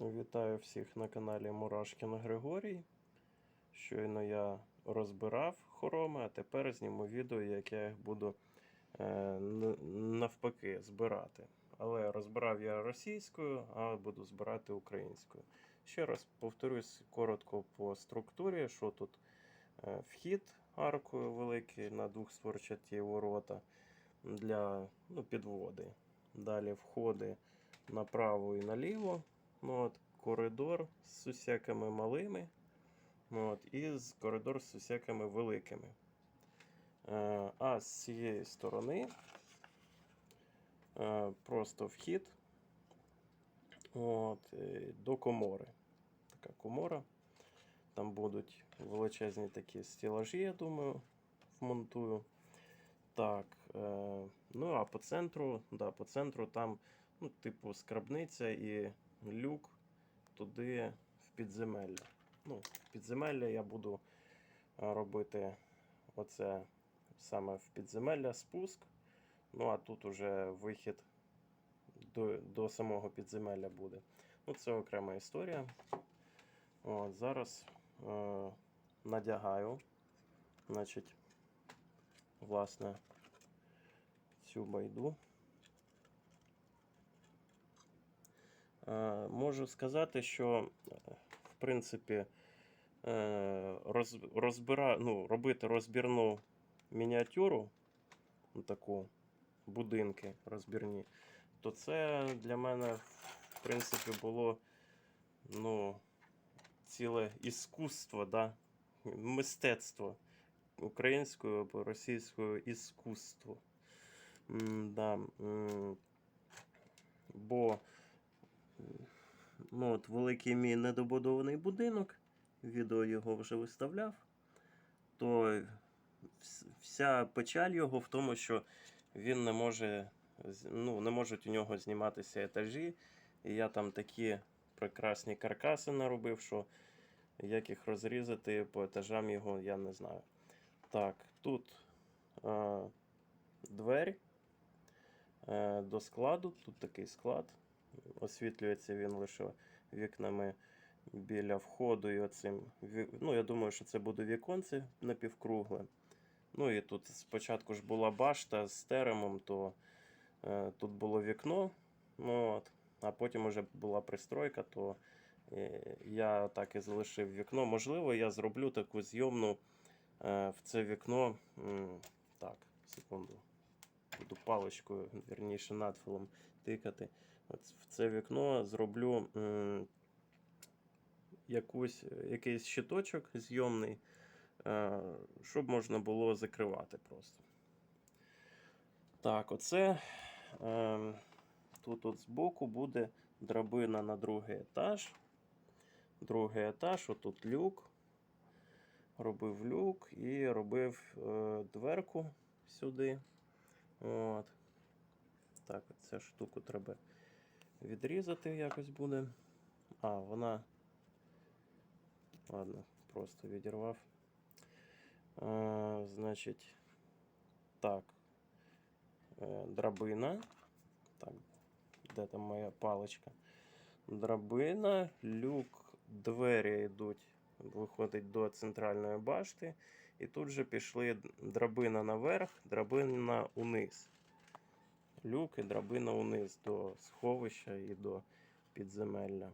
Вітаю всіх на каналі Мурашкін Григорій. Щойно я розбирав хороми, а тепер зніму відео, як я їх буду е, навпаки збирати. Але розбирав я російською, а буду збирати українською. Ще раз повторюсь коротко по структурі, що тут е, вхід аркою великий на двохстворчаті ворота для ну, підводи. Далі входи направо і наліво. Ну, от, коридор з усякими малими. Ну, от, і з коридор з усякими великими. Е, а з цієї сторони е, просто вхід от, е, до комори. Така комора. Там будуть величезні такі стелажі, я думаю, вмонтую. Так, ну а по центру, да, по центру там, ну, типу, скрабниця і люк туди в підземелля. Ну, в підземелля я буду е, робити оце саме в підземелля спуск. Ну, а тут уже вихід до, до самого підземелля буде. Ну, це окрема історія. От, зараз е, надягаю, значить, власне, цю байду. Можу сказати, що е, в принципі е, розбира, ну, робити розбірну мініатюру, ну, таку будинки розбірні, то це для мене в принципі було ну, ціле іскусство, да? мистецтво українською або російською іскусство. Да, бо ну, от великий мій недобудований будинок, відео його вже виставляв, то вся печаль його в тому, що він не може, ну, не можуть у нього зніматися етажі. І я там такі прекрасні каркаси наробив, що як їх розрізати по етажам його, я не знаю. Так, тут е, двері е, до складу. Тут такий склад. Освітлюється він лише вікнами біля входу і оцим. Ну, я думаю, що це буде віконце напівкругле. Ну і тут спочатку ж була башта з теремом, то е, тут було вікно. Ну, от, а потім вже була пристройка, то е, я так і залишив вікно. Можливо, я зроблю таку зйомну е, в це вікно. Так, секунду. Буду паличкою, вірніше, надфилом тикати. В це вікно зроблю якусь, якийсь щиточок зйомний, е, щоб можна було закривати просто. Так, оце. Е, тут от збоку буде драбина на другий етаж. Другий етаж, отут люк. Робив люк і робив е, дверку сюди. От. Так, от цю штуку треба відрізати якось буде. А, вона. Ладно, просто відірвав. Е, значить, так. Е, драбина. Так, де там моя паличка? Драбина, люк, двері йдуть, виходить до центральної башти. І тут же пішли драбина наверх, драбина униз. Люк і драбина униз до сховища і до підземелля.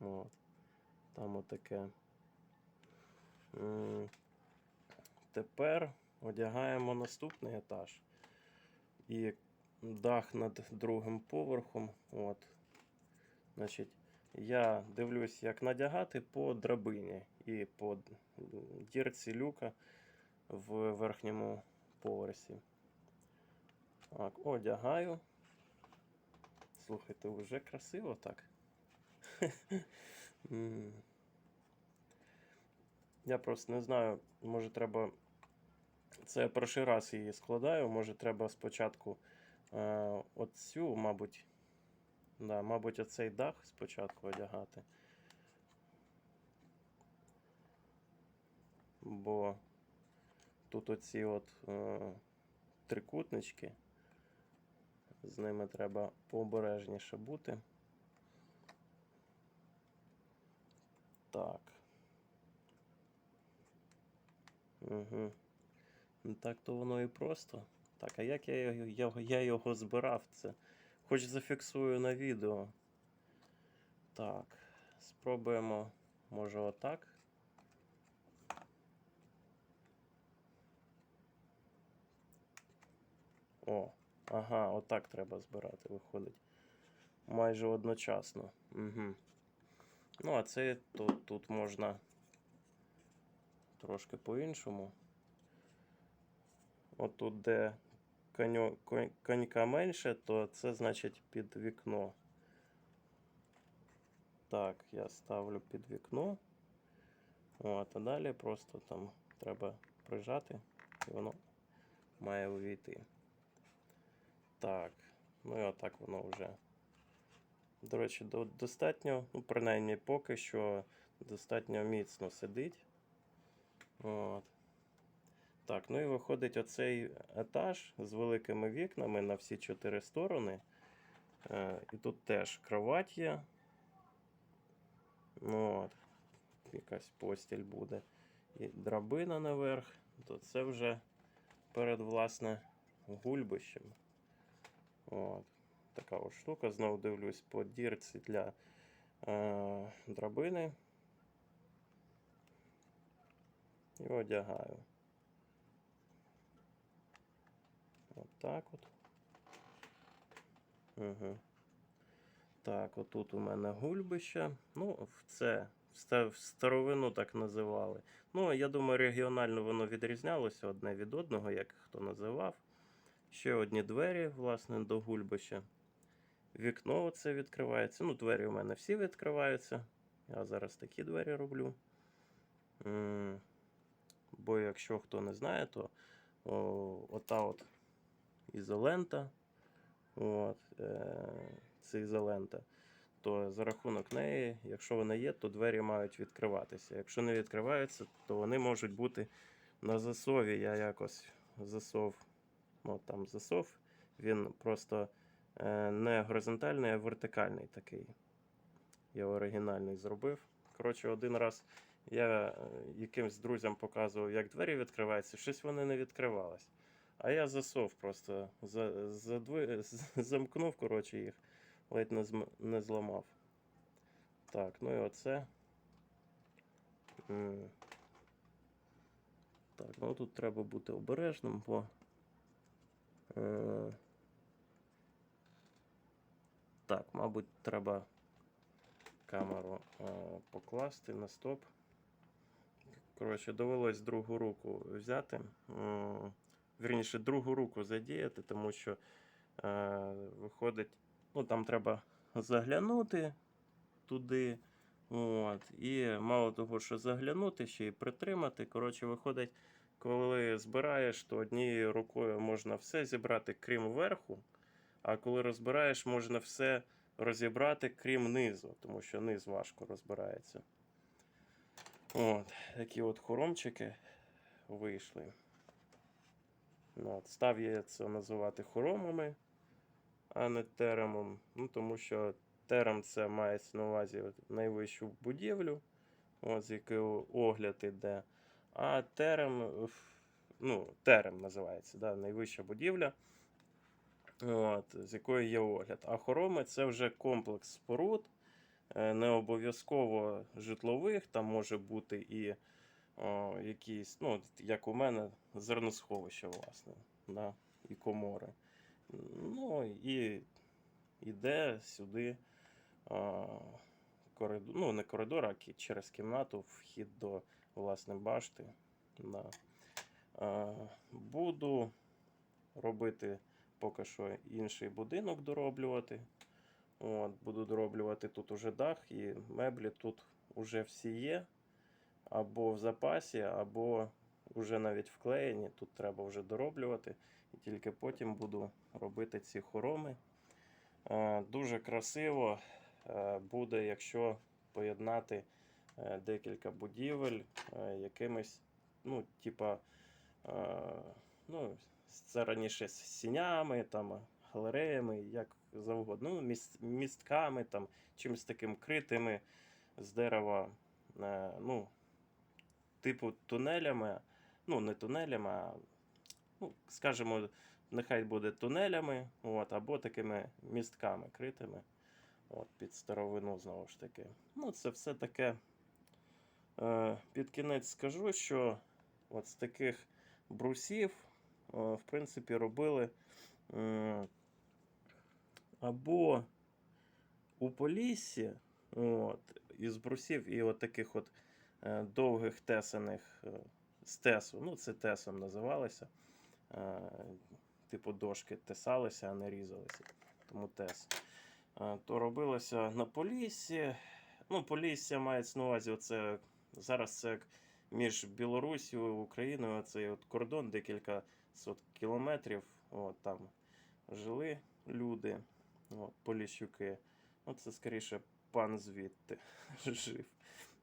От. Там отаке. Тепер одягаємо наступний етаж. І дах над другим поверхом. От. Значить, я дивлюсь, як надягати по драбині і по дірці люка в верхньому поверсі. Так, одягаю. Слухайте, вже красиво так. Я просто не знаю, може треба. Це я перший раз її складаю, може треба спочатку е, оцю, мабуть. Да, мабуть, оцей дах спочатку одягати. Бо тут оці от е, трикутнички. З ними треба пообережніше бути. Так. Угу. Так то воно і просто. Так, а як я, його- я, я його збирав? Це. Хоч зафіксую на відео. Так. Спробуємо. Може отак. О, ага, отак треба збирати, виходить. Майже одночасно. Угу. Ну, а це тут, тут можна трошки по-іншому. От тут, де коньо, конь- конька менше, то це значить під вікно. Так, я ставлю під вікно. От, а далі просто там треба прижати, і воно має увійти. Так, ну і отак воно вже. До речі, до, достатньо, ну, принаймні поки що достатньо міцно сидить. От. Так, ну і виходить оцей етаж з великими вікнами на всі чотири сторони. Е, і тут теж кровать є. Ну, от. Якась постіль буде. І драбина наверх. То це вже перед, власне, гульбищем. От. Така от штука. Знову дивлюсь по дірці для е, драбини. І одягаю. От так от. Угу. Так, отут у мене гульбище. Ну, це в старовину так називали. Ну, я думаю, регіонально воно відрізнялося одне від одного, як хто називав. Ще одні двері, власне, до гульбища. Вікно оце відкривається. Ну, двері у мене всі відкриваються. Я зараз такі двері роблю. Бо якщо хто не знає, то о, ота от ізолента. От, е, це ізолента. То за рахунок неї, якщо вона є, то двері мають відкриватися. Якщо не відкриваються, то вони можуть бути на засові. Я якось засов, ну там засов, він просто е, не горизонтальний, а вертикальний такий. Я оригінальний зробив. Коротше, один раз я е, якимсь друзям показував, як двері відкриваються, щось вони не відкривались. А я засов просто за, задви, замкнув, коротше, їх, ледь не, зм, не зламав. Так, ну і оце. Так, ну тут треба бути обережним, бо. Е, так, мабуть, треба камеру е, покласти на стоп. Коротше, довелось другу руку взяти. Вірніше, другу руку задіяти, тому що е, виходить, ну там треба заглянути туди. От, і мало того, що заглянути, ще й притримати. Коротше, виходить, коли збираєш, то однією рукою можна все зібрати, крім верху. А коли розбираєш, можна все розібрати, крім низу, тому що низ важко розбирається. От, такі от хоромчики вийшли. Ну, от, став я це називати хоромами, а не теремом. Ну, тому що терем це мається на увазі найвищу будівлю, от, з якою огляд іде. А терем, ну, терем називається, да, найвища будівля, от, з якої є огляд. А хороми це вже комплекс споруд, е, не обов'язково житлових, там може бути і о, якісь, ну, як у мене, зерносховище, власне, да, і комори. Ну, і йде сюди коридор, ну, не коридор, а через кімнату вхід до власне башти. Да. А, буду робити поки що інший будинок дороблювати. От, буду дороблювати тут уже дах і меблі тут уже всі є. Або в запасі, або вже навіть вклеєні. Тут треба вже дороблювати. І тільки потім буду робити ці хороми. Е, Дуже красиво е, буде, якщо поєднати е, декілька будівель е, якимись, ну, типа, е, ну, це раніше з сінями, там, галереями, як завгодно, ну, міст, містками, там, чимось таким критими з дерева е, ну, типу тунелями, ну, не тунелями, а, ну, скажімо, нехай буде тунелями, от, або такими містками критими. От, під старовину, знову ж таки. Ну, це все таке. Е, під кінець скажу, що от з таких брусів, е, в принципі, робили або у Поліссі, от, із брусів і от таких от е, довгих тесаних з тесу, ну, це тесом називалося. Типу дошки тесалися, а не різалися. Тому тес. То робилося на Поліссі. Ну, Полісся мається на увазі, оце, зараз це між Білорусією і Україною цей от кордон декілька сот кілометрів. От, там жили люди, от, поліщуки. Ну, це скоріше пан звідти жив.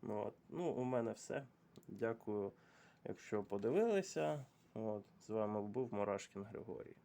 От. ну, у мене все. Дякую, якщо подивилися. От, з вами був Мурашкін Григорій.